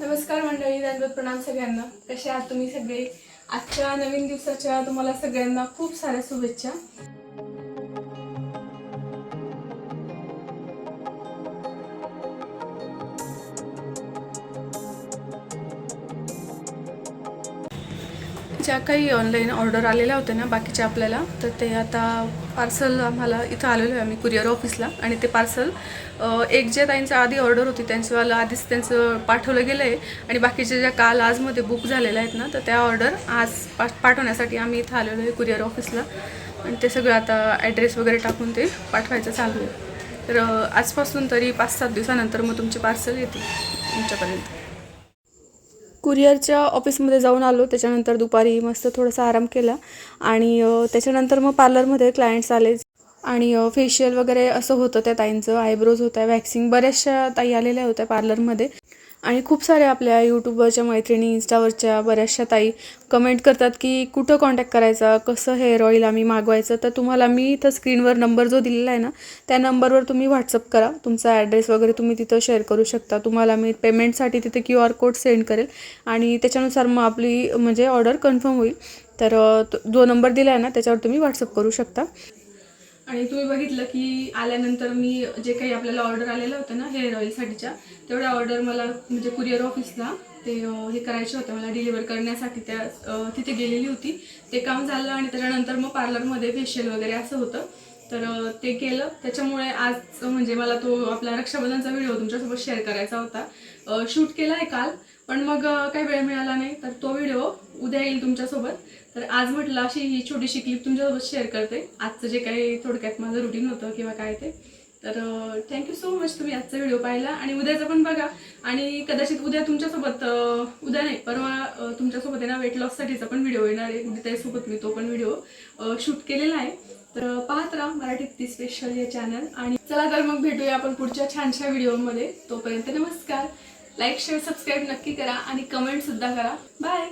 नमस्कार मंडळी दंडवत प्रणाम सगळ्यांना. कसे आहात तुम्ही सगळे? आजच्या नवीन दिवसाच्या तुम्हाला सगळ्यांना खूप साऱ्या शुभेच्छा. ज्या काही ऑनलाईन ऑर्डर आलेल्या होत्या ना बाकीच्या आपल्याला तर ते आता पार्सल आम्हाला इथं आलेलो आहे आम्ही कुरिअर ऑफिसला आणि ते पार्सल एक जे ताईंचं आधी ऑर्डर होती त्यांचंवाला आधीच त्यांचं पाठवलं गेलं आहे आणि बाकीच्या ज्या काल आजमध्ये बुक झालेल्या आहेत ना तर त्या ऑर्डर आज पा पाठवण्यासाठी आम्ही इथं आलेलो आहे कुरिअर ऑफिसला आणि ते सगळं आता ॲड्रेस वगैरे टाकून ते पाठवायचं चालू आहे. तर आजपासून तरी पाच सात दिवसानंतर मग तुमचे पार्सल येतील तुमच्यापर्यंत. कुरिअरच्या ऑफिसमध्ये जाऊन आलो. त्याच्यानंतर दुपारी मस्त थोडासा आराम केला. आणि त्याच्यानंतर मग पार्लरमध्ये क्लायंट्स आले. आणि फेशियल वगैरे असं होतं त्या ताईंचं. आयब्रोज होत्या वॅक्सिंग बऱ्याचशा ताई आलेल्या होत्या पार्लरमध्ये. आणि खूप साऱ्या आपल्या यूट्यूबवरच्या मैत्रिणी इंस्टावरच्या बऱ्याचशा ताई कमेंट करतात की कुठं कॉन्टॅक्ट करायचा कसं हेअर ऑईल आम्ही मागवायचं. तर तुम्हाला मी इथं स्क्रीनवर नंबर जो दिलेला आहे ना त्या नंबरवर तुम्ही व्हॉट्सअप करा. तुमचा ॲड्रेस वगैरे तुम्ही तिथं शेअर करू शकता. तुम्हाला मी पेमेंटसाठी तिथे क्यू आर कोड सेंड करेल. आणि त्याच्यानुसार मग आपली म्हणजे ऑर्डर कन्फर्म होईल. तर तो- जो नंबर दिला आहे ना त्याच्यावर तुम्ही व्हॉट्सअप करू शकता. आणि तुम्ही बघितलं की आल्यानंतर मी जे काही आपल्याला ऑर्डर आलेलं होतं ना हेअर ऑइलसाठीच्या तेवढ्या ऑर्डर मला म्हणजे कुरिअर ऑफिसला ते हे करायचे होते मला डिलिव्हर करण्यासाठी. त्या तिथे गेलेली होती. ते काम झालं आणि त्याच्यानंतर मग पार्लरमध्ये फेशियल वगैरे असं होतं. तर ते केलं. त्याच्यामुळे आज म्हणजे मला तो आपला रक्षाबंधनचा व्हिडिओ तुमच्यासोबत शेअर करायचा होता. शूट केला आहे काल पण मग काही वेळ मिळाला नाही. तर तो व्हिडिओ उद्या येईल तुमच्यासोबत. तर आज म्हटलं अशी ही छोटीशी क्लिप तुमच्यासोबत शेअर करते. आजचं जे काही थोडक्यात माझं रुटीन होतं किंवा काय ते. तर थँक्यू सो मच तुम्ही आजचा व्हिडिओ पाहिला आणि उद्याचा पण बघा. आणि कदाचित उद्या तुमच्यासोबत उद्या नाही परवा तुमच्यासोबत आहे ना वेट लॉससाठीचा पण व्हिडिओ येणार आहे. म्हणजे त्यासोबत मी तो पण व्हिडिओ शूट केलेला आहे. तर पाहत राहा मराठीत ती स्पेशल हे चॅनल आणि चला तर मग भेटूया आपण पुढच्या छानशा व्हिडिओमध्ये तोपर्यंत नमस्कार. लाईक शेअर सबस्क्राईब नक्की करा आणि कमेंट सुद्धा करा. बाय